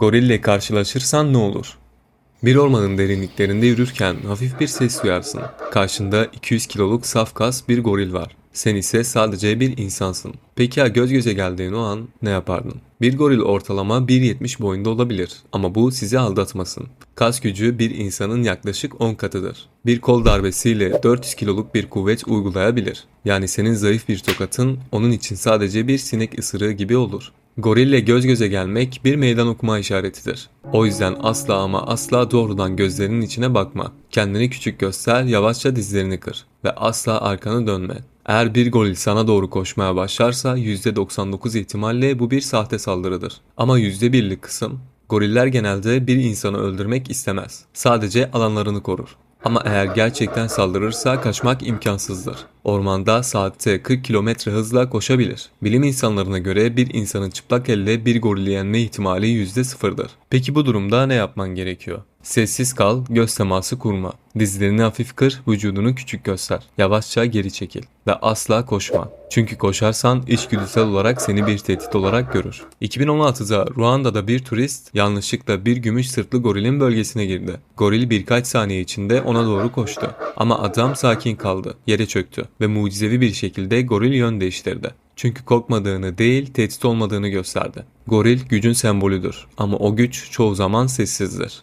Gorille karşılaşırsan ne olur? Bir ormanın derinliklerinde yürürken hafif bir ses duyarsın. Karşında 200 kiloluk saf kas bir goril var. Sen ise sadece bir insansın. Peki ya göz göze geldiğin o an ne yapardın? Bir goril ortalama 1.70 boyunda olabilir ama bu sizi aldatmasın. Kas gücü bir insanın yaklaşık 10 katıdır. Bir kol darbesiyle 400 kiloluk bir kuvvet uygulayabilir. Yani senin zayıf bir tokatın onun için sadece bir sinek ısırığı gibi olur. Gorille göz göze gelmek bir meydan okuma işaretidir. O yüzden asla ama asla doğrudan gözlerinin içine bakma. Kendini küçük göster, yavaşça dizlerini kır ve asla arkanı dönme. Eğer bir goril sana doğru koşmaya başlarsa %99 ihtimalle bu bir sahte saldırıdır. Ama %1'lik kısım Goriller genelde bir insanı öldürmek istemez. Sadece alanlarını korur. Ama eğer gerçekten saldırırsa kaçmak imkansızdır. Ormanda saatte 40 kilometre hızla koşabilir. Bilim insanlarına göre bir insanın çıplak elle bir gorili yenme ihtimali %0'dır. Peki bu durumda ne yapman gerekiyor? Sessiz kal, göz teması kurma. Dizlerini hafif kır, vücudunu küçük göster. Yavaşça geri çekil ve asla koşma. Çünkü koşarsan içgüdüsel olarak seni bir tehdit olarak görür. 2016'da Ruanda'da bir turist yanlışlıkla bir gümüş sırtlı gorilin bölgesine girdi. Goril birkaç saniye içinde ona doğru koştu. Ama adam sakin kaldı, yere çöktü ve mucizevi bir şekilde goril yön değiştirdi. Çünkü korkmadığını değil, tehdit olmadığını gösterdi. Goril gücün sembolüdür ama o güç çoğu zaman sessizdir.